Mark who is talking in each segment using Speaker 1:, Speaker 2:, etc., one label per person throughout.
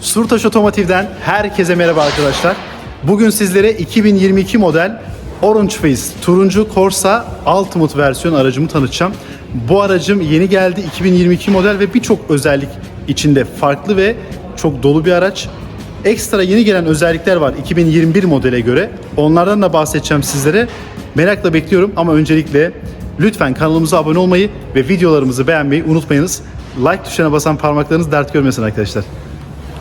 Speaker 1: Surtaş Otomotiv'den herkese merhaba arkadaşlar. Bugün sizlere 2022 model Orange Face turuncu Corsa Ultimate versiyon aracımı tanıtacağım. Bu aracım yeni geldi 2022 model ve birçok özellik içinde farklı ve çok dolu bir araç. Ekstra yeni gelen özellikler var 2021 modele göre. Onlardan da bahsedeceğim sizlere. Merakla bekliyorum ama öncelikle lütfen kanalımıza abone olmayı ve videolarımızı beğenmeyi unutmayınız. Like tuşuna basan parmaklarınız dert görmesin arkadaşlar.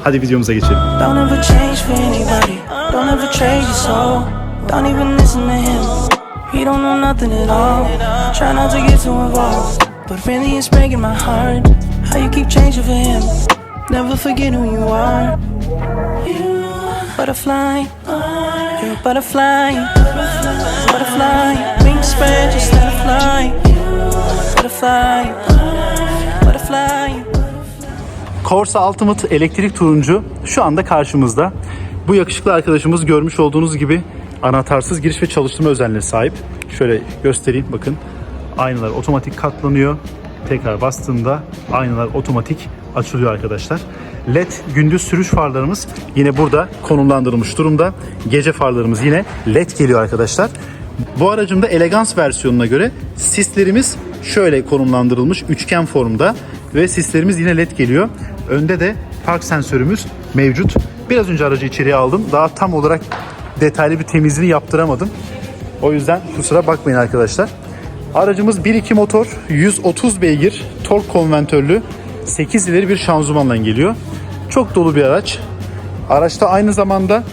Speaker 1: Hadi videomuza geçelim.
Speaker 2: Don't ever change for anybody. Don't ever trade your soul. Don't even listen to him. He don't know nothing at all. Try not to get too involved. But really, it's breaking my heart. How you keep changing for him. Never forget who you are. You butterfly. You're a butterfly. Butterfly. Wings spread, just let it fly. Butterfly. Butterfly.
Speaker 1: Corsa Ultimate elektrik turuncu şu anda karşımızda. Bu yakışıklı arkadaşımız görmüş olduğunuz gibi anahtarsız giriş ve çalıştırma özelliğine sahip. Şöyle göstereyim bakın. Aynalar otomatik katlanıyor. Tekrar bastığında aynalar otomatik açılıyor arkadaşlar. LED gündüz sürüş farlarımız yine burada konumlandırılmış durumda. Gece farlarımız yine LED geliyor arkadaşlar. Bu aracımda elegans versiyonuna göre sislerimiz şöyle konumlandırılmış üçgen formda ve sislerimiz yine led geliyor. Önde de park sensörümüz mevcut. Biraz önce aracı içeriye aldım. Daha tam olarak detaylı bir temizliğini yaptıramadım. O yüzden kusura bakmayın arkadaşlar. Aracımız 1.2 motor, 130 beygir, tork konventörlü, 8 ileri bir şanzımanla geliyor. Çok dolu bir araç. Araçta aynı zamanda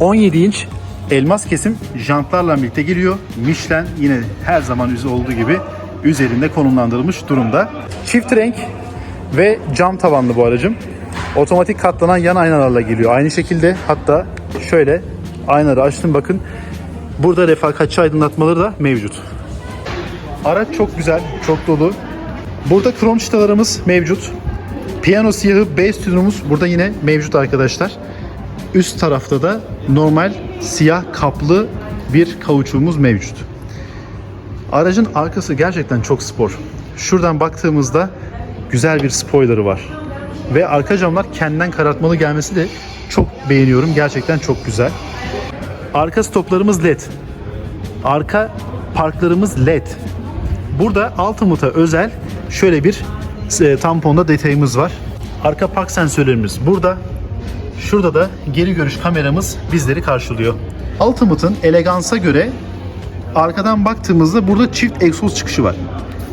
Speaker 1: 17 inç elmas kesim jantlarla birlikte geliyor. Michelin yine her zaman olduğu gibi üzerinde konumlandırılmış durumda. Çift renk ve cam tavanlı bu aracım. Otomatik katlanan yan aynalarla geliyor. Aynı şekilde hatta şöyle aynaları açtım bakın. Burada refakatçi aydınlatmaları da mevcut. Araç çok güzel, çok dolu. Burada krom çıtalarımız mevcut. Piyano siyahı base tünümüz burada yine mevcut arkadaşlar. Üst tarafta da normal siyah kaplı bir kauçuğumuz mevcut. Aracın arkası gerçekten çok spor. Şuradan baktığımızda güzel bir spoilerı var. Ve arka camlar kendinden karartmalı gelmesi de çok beğeniyorum. Gerçekten çok güzel. Arka stoplarımız LED. Arka parklarımız LED. Burada Ultimate'a özel şöyle bir e, tamponda detayımız var. Arka park sensörlerimiz burada. Şurada da geri görüş kameramız bizleri karşılıyor. Ultimate'ın elegansa göre arkadan baktığımızda burada çift egzoz çıkışı var.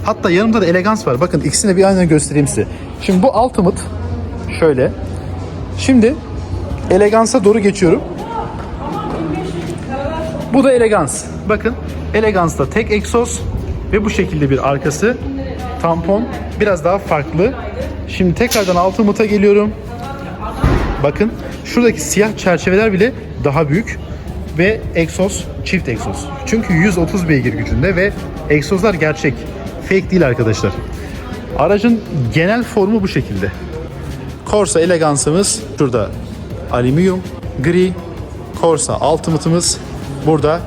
Speaker 1: Hatta yanımda da elegans var. Bakın ikisini bir aynen göstereyim size. Şimdi bu Ultimate şöyle. Şimdi elegansa doğru geçiyorum. Bu da elegans. Bakın elegansta tek egzoz ve bu şekilde bir arkası tampon biraz daha farklı. Şimdi tekrardan Ultimate'a geliyorum. Bakın şuradaki siyah çerçeveler bile daha büyük ve egzoz çift egzoz. Çünkü 130 beygir gücünde ve egzozlar gerçek. Fake değil arkadaşlar. Aracın genel formu bu şekilde. Corsa elegansımız şurada alüminyum, gri, Corsa Ultimate'ımız burada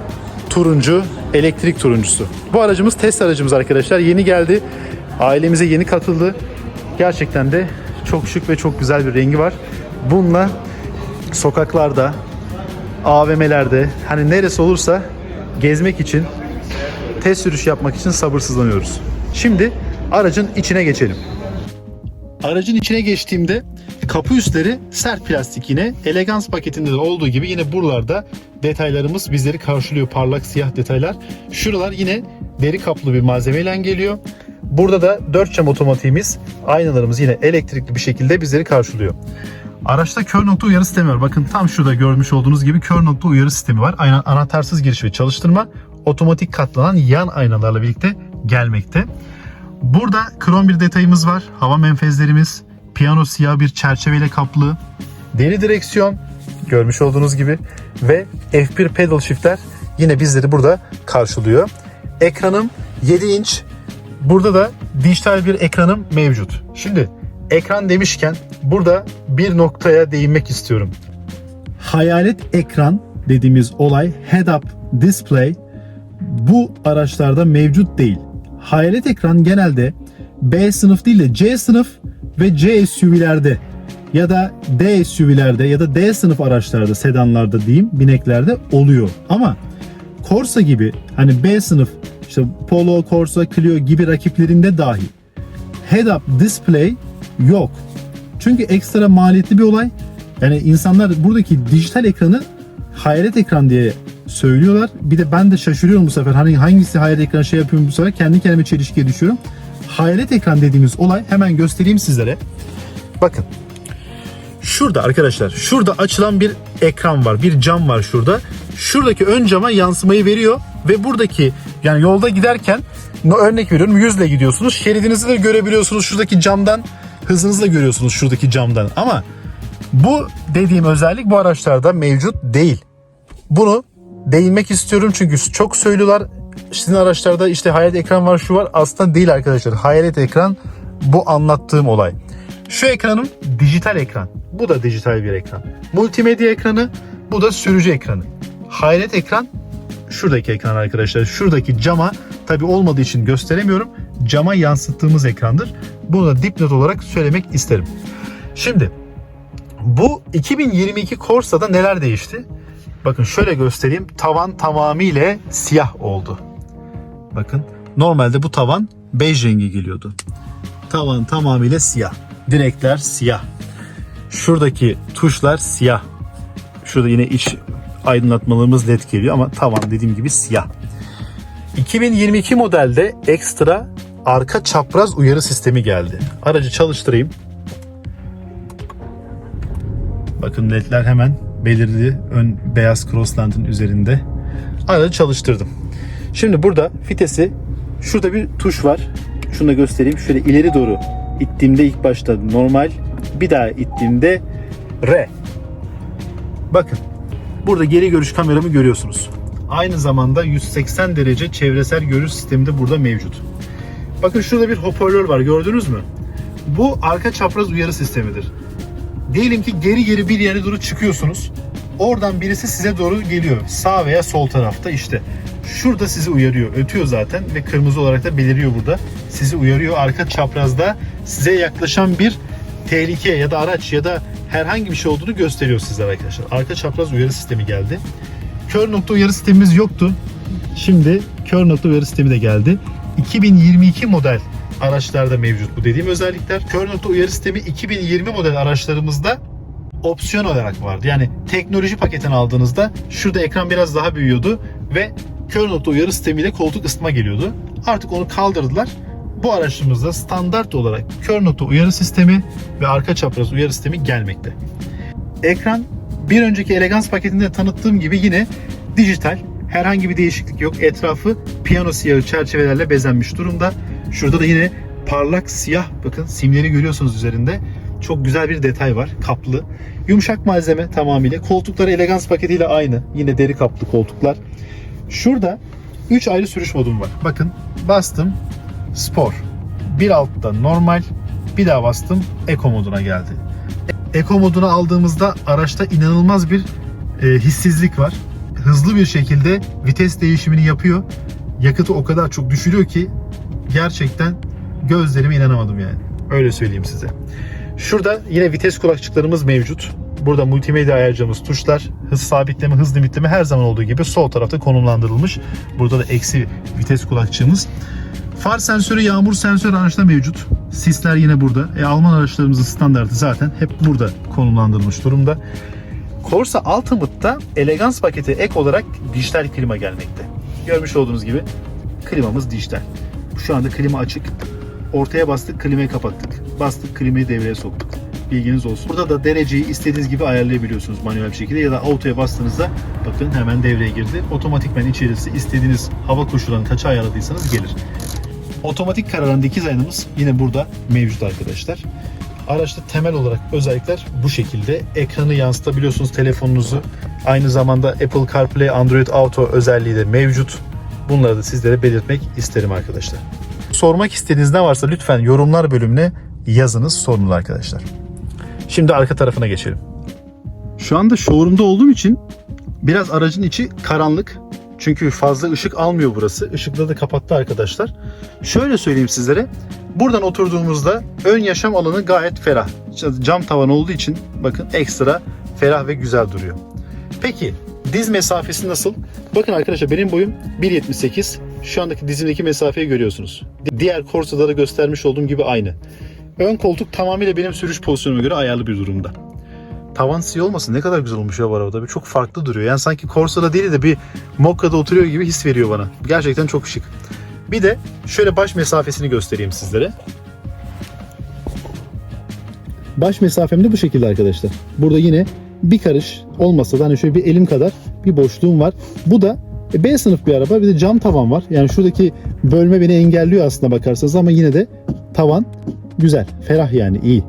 Speaker 1: turuncu, elektrik turuncusu. Bu aracımız test aracımız arkadaşlar. Yeni geldi. Ailemize yeni katıldı. Gerçekten de çok şık ve çok güzel bir rengi var. Bununla sokaklarda, AVM'lerde hani neresi olursa gezmek için, test sürüş yapmak için sabırsızlanıyoruz. Şimdi aracın içine geçelim. Aracın içine geçtiğimde kapı üstleri sert plastik yine. Elegans paketinde de olduğu gibi yine buralarda detaylarımız bizleri karşılıyor. Parlak siyah detaylar. Şuralar yine deri kaplı bir malzemeyle geliyor. Burada da 4 cam otomatiğimiz, aynalarımız yine elektrikli bir şekilde bizleri karşılıyor. Araçta kör nokta uyarı sistemi var. Bakın tam şurada görmüş olduğunuz gibi kör nokta uyarı sistemi var. Ayna, anahtarsız giriş ve çalıştırma. Otomatik katlanan yan aynalarla birlikte gelmekte. Burada krom bir detayımız var. Hava menfezlerimiz, piyano siyah bir çerçeveyle kaplı, deri direksiyon görmüş olduğunuz gibi ve F1 pedal shiftler yine bizleri burada karşılıyor. Ekranım 7 inç. Burada da dijital bir ekranım mevcut. Şimdi ekran demişken burada bir noktaya değinmek istiyorum. Hayalet ekran dediğimiz olay head-up display bu araçlarda mevcut değil. Hayalet ekran genelde B sınıf değil de C sınıf ve C SUV'lerde ya da D SUV'lerde ya da D sınıf araçlarda, sedanlarda diyeyim, bineklerde oluyor. Ama Corsa gibi hani B sınıf işte Polo, Corsa, Clio gibi rakiplerinde dahi head-up display yok. Çünkü ekstra maliyetli bir olay. Yani insanlar buradaki dijital ekranı hayalet ekran diye söylüyorlar. Bir de ben de şaşırıyorum bu sefer. Hani hangisi hayalet ekran şey yapıyorum bu sefer. Kendi kendime çelişkiye düşüyorum. Hayalet ekran dediğimiz olay hemen göstereyim sizlere. Bakın. Şurada arkadaşlar, şurada açılan bir ekran var, bir cam var şurada. Şuradaki ön cama yansımayı veriyor ve buradaki yani yolda giderken örnek veriyorum 100 ile gidiyorsunuz. Şeridinizi de görebiliyorsunuz şuradaki camdan. Hızınızı da görüyorsunuz şuradaki camdan. Ama bu dediğim özellik bu araçlarda mevcut değil. Bunu değinmek istiyorum çünkü çok söylüyorlar. Sizin araçlarda işte hayalet ekran var şu var. Aslında değil arkadaşlar. Hayalet ekran bu anlattığım olay. Şu ekranım dijital ekran. Bu da dijital bir ekran. Multimedya ekranı, bu da sürücü ekranı. Hayalet ekran şuradaki ekran arkadaşlar. Şuradaki cama tabi olmadığı için gösteremiyorum. Cama yansıttığımız ekrandır. Bunu da dipnot olarak söylemek isterim. Şimdi bu 2022 Corsa'da neler değişti? Bakın şöyle göstereyim. Tavan tamamıyla siyah oldu. Bakın normalde bu tavan bej rengi geliyordu. Tavan tamamıyla siyah. Direkler siyah. Şuradaki tuşlar siyah. Şurada yine iç aydınlatmalarımız led geliyor ama tavan dediğim gibi siyah. 2022 modelde ekstra arka çapraz uyarı sistemi geldi. Aracı çalıştırayım. Bakın ledler hemen belirdi ön beyaz Crossland'ın üzerinde. Aracı çalıştırdım. Şimdi burada vitesi şurada bir tuş var. Şunu da göstereyim. Şöyle ileri doğru ittiğimde ilk başta normal. Bir daha ittiğimde R. Bakın. Burada geri görüş kameramı görüyorsunuz. Aynı zamanda 180 derece çevresel görüş sistemi de burada mevcut. Bakın şurada bir hoparlör var gördünüz mü? Bu arka çapraz uyarı sistemidir. Diyelim ki geri geri bir yere doğru çıkıyorsunuz. Oradan birisi size doğru geliyor. Sağ veya sol tarafta işte. Şurada sizi uyarıyor. Ötüyor zaten ve kırmızı olarak da beliriyor burada. Sizi uyarıyor. Arka çaprazda size yaklaşan bir tehlike ya da araç ya da herhangi bir şey olduğunu gösteriyor sizlere arkadaşlar. Arka çapraz uyarı sistemi geldi. Kör nokta uyarı sistemimiz yoktu. Şimdi kör nokta uyarı sistemi de geldi. 2022 model araçlarda mevcut bu dediğim özellikler. Kör nokta uyarı sistemi 2020 model araçlarımızda opsiyon olarak vardı. Yani teknoloji paketini aldığınızda şurada ekran biraz daha büyüyordu ve kör nokta uyarı sistemiyle koltuk ısıtma geliyordu. Artık onu kaldırdılar. Bu araçımızda standart olarak kör nokta uyarı sistemi ve arka çapraz uyarı sistemi gelmekte. Ekran bir önceki elegans paketinde tanıttığım gibi yine dijital. Herhangi bir değişiklik yok. Etrafı piyano siyahı çerçevelerle bezenmiş durumda. Şurada da yine parlak siyah bakın simleri görüyorsunuz üzerinde. Çok güzel bir detay var. Kaplı. Yumuşak malzeme tamamıyla. Koltukları elegans paketiyle aynı. Yine deri kaplı koltuklar. Şurada 3 ayrı sürüş modum var. Bakın bastım spor. Bir altta normal. Bir daha bastım eco moduna geldi. Eko moduna aldığımızda araçta inanılmaz bir e, hissizlik var. Hızlı bir şekilde vites değişimini yapıyor. Yakıtı o kadar çok düşürüyor ki gerçekten gözlerime inanamadım yani. Öyle söyleyeyim size. Şurada yine vites kulakçıklarımız mevcut. Burada multimedya ayarcamız tuşlar, hız sabitleme, hız limitleme her zaman olduğu gibi sol tarafta konumlandırılmış. Burada da eksi vites kulakçığımız. Far sensörü, yağmur sensörü araçta mevcut. Sisler yine burada. E, Alman araçlarımızın standartı zaten hep burada konumlandırılmış durumda. Corsa Ultimate'da elegans paketi ek olarak dijital klima gelmekte. Görmüş olduğunuz gibi klimamız dijital. Şu anda klima açık. Ortaya bastık, klimayı kapattık. Bastık, klimayı devreye soktuk. Bilginiz olsun. Burada da dereceyi istediğiniz gibi ayarlayabiliyorsunuz manuel bir şekilde ya da autoya bastığınızda bakın hemen devreye girdi. Otomatikmen içerisi istediğiniz hava koşullarını kaça ayarladıysanız gelir. Otomatik kararan dikiz ayarımız yine burada mevcut arkadaşlar. Araçta temel olarak özellikler bu şekilde. Ekranı yansıtabiliyorsunuz telefonunuzu. Aynı zamanda Apple CarPlay, Android Auto özelliği de mevcut. Bunları da sizlere belirtmek isterim arkadaşlar. Sormak istediğiniz ne varsa lütfen yorumlar bölümüne yazınız, sorunuz arkadaşlar. Şimdi arka tarafına geçelim. Şu anda showroom'da olduğum için biraz aracın içi karanlık. Çünkü fazla ışık almıyor burası. Işıkları da kapattı arkadaşlar. Şöyle söyleyeyim sizlere. Buradan oturduğumuzda ön yaşam alanı gayet ferah. Cam tavan olduğu için bakın ekstra ferah ve güzel duruyor. Peki diz mesafesi nasıl? Bakın arkadaşlar benim boyum 1.78. Şu andaki dizimdeki mesafeyi görüyorsunuz. Diğer Corsa'da da göstermiş olduğum gibi aynı. Ön koltuk tamamıyla benim sürüş pozisyonuma göre ayarlı bir durumda. Tavan siyah olmasın ne kadar güzel olmuş ya bu arabada. Bir Çok farklı duruyor. Yani sanki Corsa'da değil de bir Mokka'da oturuyor gibi his veriyor bana. Gerçekten çok şık. Bir de şöyle baş mesafesini göstereyim sizlere. Baş mesafem de bu şekilde arkadaşlar. Burada yine bir karış olmasa da hani şöyle bir elim kadar bir boşluğum var. Bu da e, B sınıf bir araba. Bir de cam tavan var. Yani şuradaki bölme beni engelliyor aslında bakarsanız ama yine de tavan güzel. Ferah yani iyi.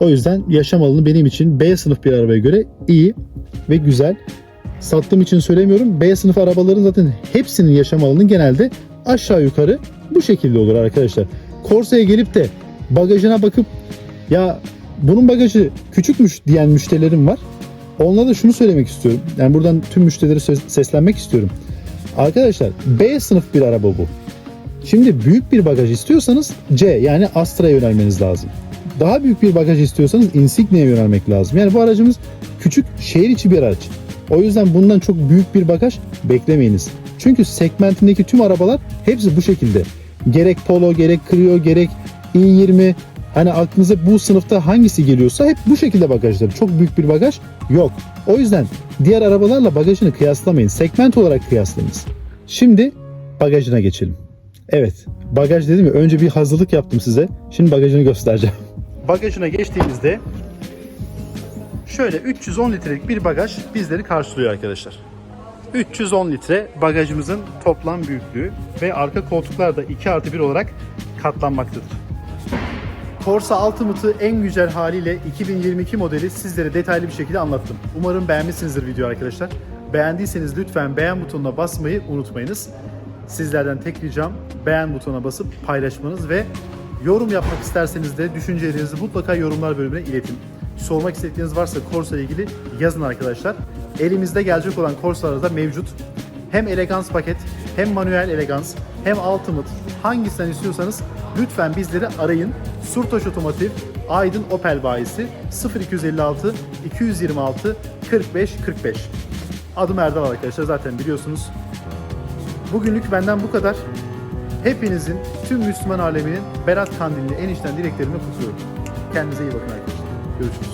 Speaker 1: O yüzden yaşam alanı benim için B sınıf bir arabaya göre iyi ve güzel. Sattığım için söylemiyorum. B sınıf arabaların zaten hepsinin yaşam alanı genelde aşağı yukarı bu şekilde olur arkadaşlar. Corsa'ya gelip de bagajına bakıp ya bunun bagajı küçükmüş diyen müşterilerim var. Onlara da şunu söylemek istiyorum. Yani buradan tüm müşterilere seslenmek istiyorum. Arkadaşlar B sınıf bir araba bu. Şimdi büyük bir bagaj istiyorsanız C yani Astra'ya yönelmeniz lazım. Daha büyük bir bagaj istiyorsanız Insignia'ya yönelmek lazım. Yani bu aracımız küçük şehir içi bir araç. O yüzden bundan çok büyük bir bagaj beklemeyiniz. Çünkü segmentindeki tüm arabalar hepsi bu şekilde. Gerek Polo, gerek Clio, gerek i20 hani aklınıza bu sınıfta hangisi geliyorsa hep bu şekilde bagajları. Çok büyük bir bagaj yok. O yüzden diğer arabalarla bagajını kıyaslamayın. Segment olarak kıyaslayınız. Şimdi bagajına geçelim. Evet, bagaj dedim ya önce bir hazırlık yaptım size. Şimdi bagajını göstereceğim. Bagajına geçtiğimizde şöyle 310 litrelik bir bagaj bizleri karşılıyor arkadaşlar. 310 litre bagajımızın toplam büyüklüğü ve arka koltuklar da 2 artı 1 olarak katlanmaktadır. Corsa Ultimate'ı en güzel haliyle 2022 modeli sizlere detaylı bir şekilde anlattım. Umarım beğenmişsinizdir video arkadaşlar. Beğendiyseniz lütfen beğen butonuna basmayı unutmayınız. Sizlerden tek ricam beğen butonuna basıp paylaşmanız ve yorum yapmak isterseniz de düşüncelerinizi mutlaka yorumlar bölümüne iletin. Sormak istediğiniz varsa Corsa ile ilgili yazın arkadaşlar. Elimizde gelecek olan Corsa'lar da mevcut. Hem elegans paket, hem manuel elegans, hem ultimate hangisinden istiyorsanız lütfen bizleri arayın. Surtaş Otomotiv, Aydın Opel bayisi 0256 226 45 45. Adım Erdal arkadaşlar zaten biliyorsunuz. Bugünlük benden bu kadar. Hepinizin, tüm Müslüman aleminin Berat Kandilini en içten dileklerimi kutluyorum. Kendinize iyi bakın arkadaşlar. Görüşürüz.